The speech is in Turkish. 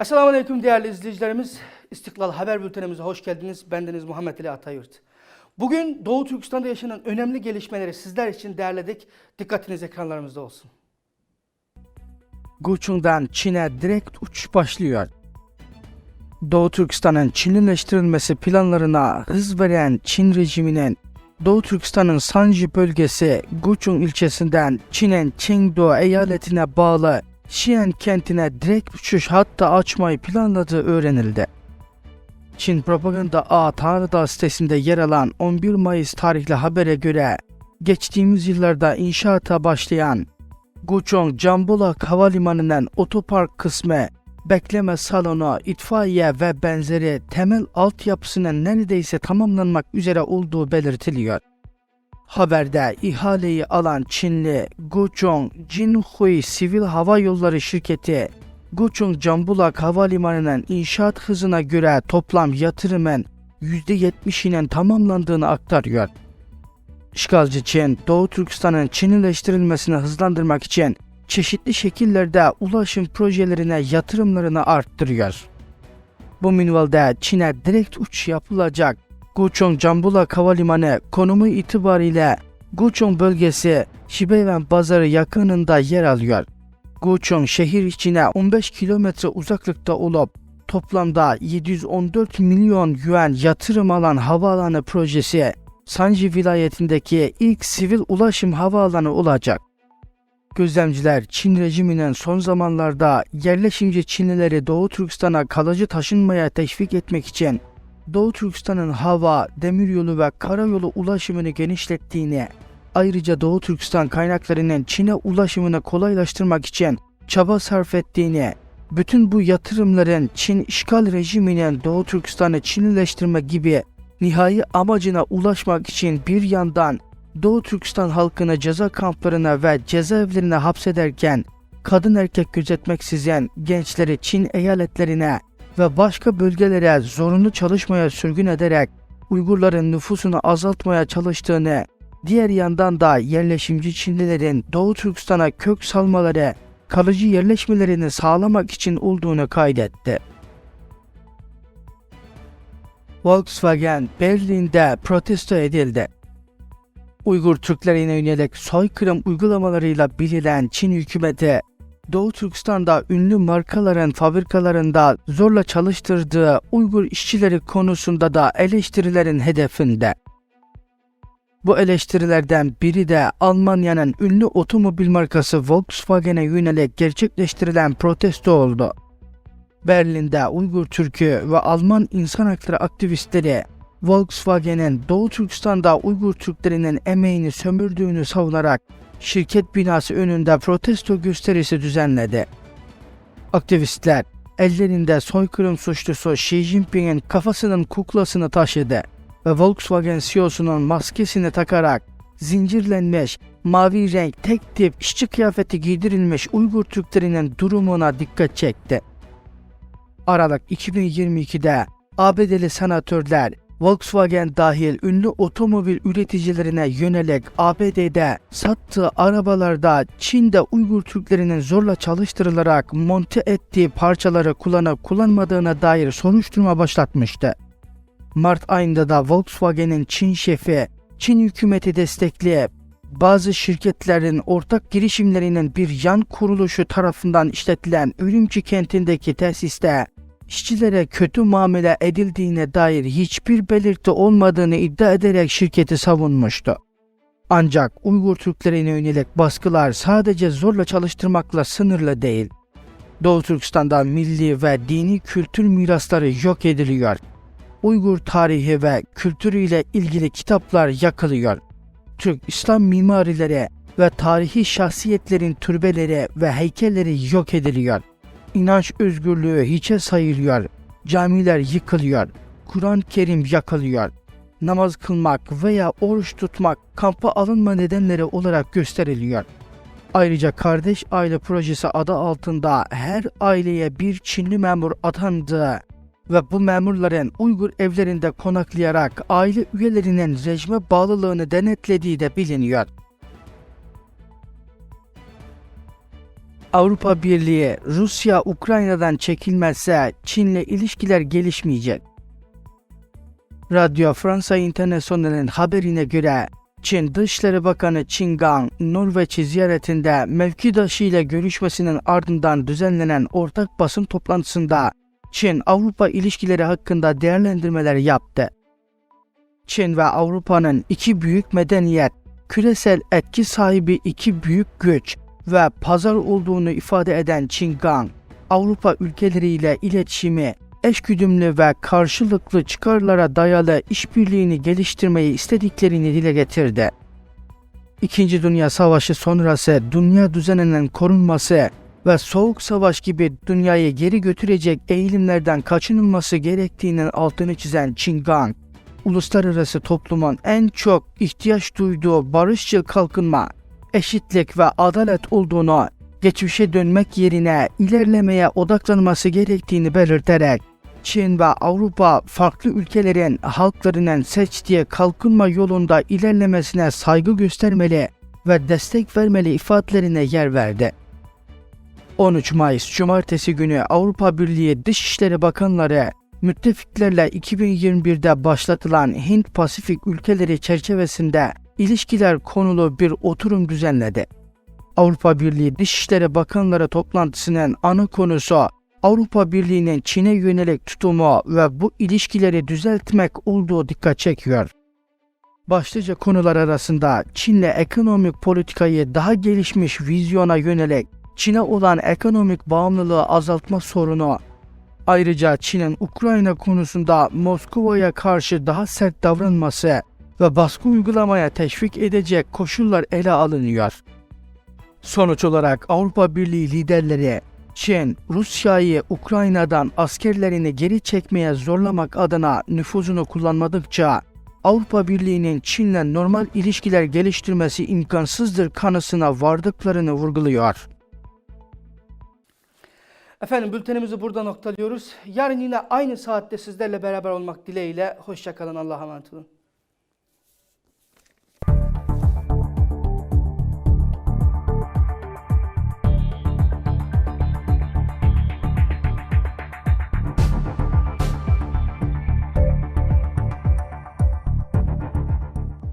Esselamu Aleyküm değerli izleyicilerimiz. İstiklal Haber Bültenimize hoş geldiniz. Bendeniz Muhammed Ali Atayurt. Bugün Doğu Türkistan'da yaşanan önemli gelişmeleri sizler için derledik. Dikkatiniz ekranlarımızda olsun. Guchung'dan Çin'e direkt uçuş başlıyor. Doğu Türkistan'ın Çinlileştirilmesi planlarına hız veren Çin rejiminin Doğu Türkistan'ın Sanji bölgesi Guchung ilçesinden Çin'in Chengdu eyaletine bağlı Xi'an kentine direkt uçuş hatta açmayı planladığı öğrenildi. Çin Propaganda A Tanrıdağ sitesinde yer alan 11 Mayıs tarihli habere göre geçtiğimiz yıllarda inşaata başlayan Guchong Jambulak Havalimanı'nın otopark kısmı, bekleme salonu, itfaiye ve benzeri temel altyapısının neredeyse tamamlanmak üzere olduğu belirtiliyor. Haberde ihaleyi alan Çinli Guchong Jinhui Sivil Hava Yolları şirketi Guchong Jambulak Havalimanı'nın inşaat hızına göre toplam yatırımın %70'inin tamamlandığını aktarıyor. İşgalci Çin, Doğu Türkistan'ın Çinileştirilmesini hızlandırmak için çeşitli şekillerde ulaşım projelerine yatırımlarını arttırıyor. Bu minvalde Çin'e direkt uçuş yapılacak Guchong Jambulak Havalimanı konumu itibariyle Guchong bölgesi Şibeyven Pazarı yakınında yer alıyor. Guchong şehir içine 15 kilometre uzaklıkta olup toplamda 714 milyon yuan yatırım alan havaalanı projesi Sanji vilayetindeki ilk sivil ulaşım havaalanı olacak. Gözlemciler Çin rejiminin son zamanlarda yerleşimci Çinlileri Doğu Türkistan'a kalıcı taşınmaya teşvik etmek için Doğu Türkistan'ın hava, demiryolu ve karayolu ulaşımını genişlettiğini, ayrıca Doğu Türkistan kaynaklarının Çin'e ulaşımını kolaylaştırmak için çaba sarf ettiğini, bütün bu yatırımların Çin işgal rejiminin Doğu Türkistan'ı Çinlileştirme gibi nihai amacına ulaşmak için bir yandan Doğu Türkistan halkını ceza kamplarına ve cezaevlerine hapsederken kadın erkek gözetmeksizin gençleri Çin eyaletlerine ve başka bölgelere zorunlu çalışmaya sürgün ederek Uygurların nüfusunu azaltmaya çalıştığını, diğer yandan da yerleşimci Çinlilerin Doğu Türkistan'a kök salmaları, kalıcı yerleşmelerini sağlamak için olduğunu kaydetti. Volkswagen Berlin'de protesto edildi. Uygur Türklerine yönelik soykırım uygulamalarıyla bilinen Çin hükümeti, Doğu Türkistan'da ünlü markaların fabrikalarında zorla çalıştırdığı Uygur işçileri konusunda da eleştirilerin hedefinde. Bu eleştirilerden biri de Almanya'nın ünlü otomobil markası Volkswagen'e yönelik gerçekleştirilen protesto oldu. Berlin'de Uygur Türk'ü ve Alman insan hakları aktivistleri Volkswagen'in Doğu Türkistan'da Uygur Türklerinin emeğini sömürdüğünü savunarak şirket binası önünde protesto gösterisi düzenledi. Aktivistler ellerinde soykırım suçlusu Xi Jinping'in kafasının kuklasını taşıdı ve Volkswagen CEO'sunun maskesini takarak zincirlenmiş, mavi renk tek tip işçi kıyafeti giydirilmiş Uygur Türklerinin durumuna dikkat çekti. Aralık 2022'de ABD'li senatörler Volkswagen dahil ünlü otomobil üreticilerine yönelik ABD'de sattığı arabalarda Çin'de Uygur Türklerinin zorla çalıştırılarak monte ettiği parçaları kullanıp kullanmadığına dair soruşturma başlatmıştı. Mart ayında da Volkswagen'in Çin şefi, Çin hükümeti destekleyip bazı şirketlerin ortak girişimlerinin bir yan kuruluşu tarafından işletilen Ürümçi kentindeki tesiste işçilere kötü muamele edildiğine dair hiçbir belirti olmadığını iddia ederek şirketi savunmuştu. Ancak Uygur Türklerine yönelik baskılar sadece zorla çalıştırmakla sınırlı değil. Doğu Türkistan'da milli ve dini kültür mirasları yok ediliyor. Uygur tarihi ve kültürüyle ilgili kitaplar yakılıyor. Türk İslam mimarileri ve tarihi şahsiyetlerin türbeleri ve heykelleri yok ediliyor inanç özgürlüğü hiçe sayılıyor. Camiler yıkılıyor. Kur'an-ı Kerim yakılıyor. Namaz kılmak veya oruç tutmak kampa alınma nedenleri olarak gösteriliyor. Ayrıca Kardeş Aile Projesi adı altında her aileye bir Çinli memur atandığı ve bu memurların Uygur evlerinde konaklayarak aile üyelerinin rejime bağlılığını denetlediği de biliniyor. Avrupa Birliği Rusya Ukrayna'dan çekilmezse Çin'le ilişkiler gelişmeyecek. Radyo Fransa International'in haberine göre Çin Dışişleri Bakanı Qin Gang, Norveç'i ziyaretinde mevkidaşı ile görüşmesinin ardından düzenlenen ortak basın toplantısında Çin-Avrupa ilişkileri hakkında değerlendirmeler yaptı. Çin ve Avrupa'nın iki büyük medeniyet, küresel etki sahibi iki büyük güç ve pazar olduğunu ifade eden Qin Gang, Avrupa ülkeleriyle iletişimi, eşgüdümlü ve karşılıklı çıkarlara dayalı işbirliğini geliştirmeyi istediklerini dile getirdi. İkinci Dünya Savaşı sonrası dünya düzeninin korunması ve Soğuk Savaş gibi dünyayı geri götürecek eğilimlerden kaçınılması gerektiğinin altını çizen Qin Gang, uluslararası toplumun en çok ihtiyaç duyduğu barışçıl kalkınma, eşitlik ve adalet olduğunu, geçmişe dönmek yerine ilerlemeye odaklanması gerektiğini belirterek, Çin ve Avrupa farklı ülkelerin halklarının seçtiği kalkınma yolunda ilerlemesine saygı göstermeli ve destek vermeli ifadelerine yer verdi. 13 Mayıs Cumartesi günü Avrupa Birliği Dışişleri Bakanları müttefiklerle 2021'de başlatılan Hint-Pasifik ülkeleri çerçevesinde ilişkiler konulu bir oturum düzenledi. Avrupa Birliği Dışişleri Bakanları toplantısının ana konusu Avrupa Birliği'nin Çin'e yönelik tutumu ve bu ilişkileri düzeltmek olduğu dikkat çekiyor. Başlıca konular arasında Çin'le ekonomik politikayı daha gelişmiş vizyona yönelik Çin'e olan ekonomik bağımlılığı azaltma sorunu, ayrıca Çin'in Ukrayna konusunda Moskova'ya karşı daha sert davranması ve baskı uygulamaya teşvik edecek koşullar ele alınıyor. Sonuç olarak Avrupa Birliği liderleri Çin, Rusya'yı Ukrayna'dan askerlerini geri çekmeye zorlamak adına nüfuzunu kullanmadıkça Avrupa Birliği'nin Çin'le normal ilişkiler geliştirmesi imkansızdır kanısına vardıklarını vurguluyor. Efendim bültenimizi burada noktalıyoruz. Yarın yine aynı saatte sizlerle beraber olmak dileğiyle. Hoşçakalın. Allah'a emanet olun.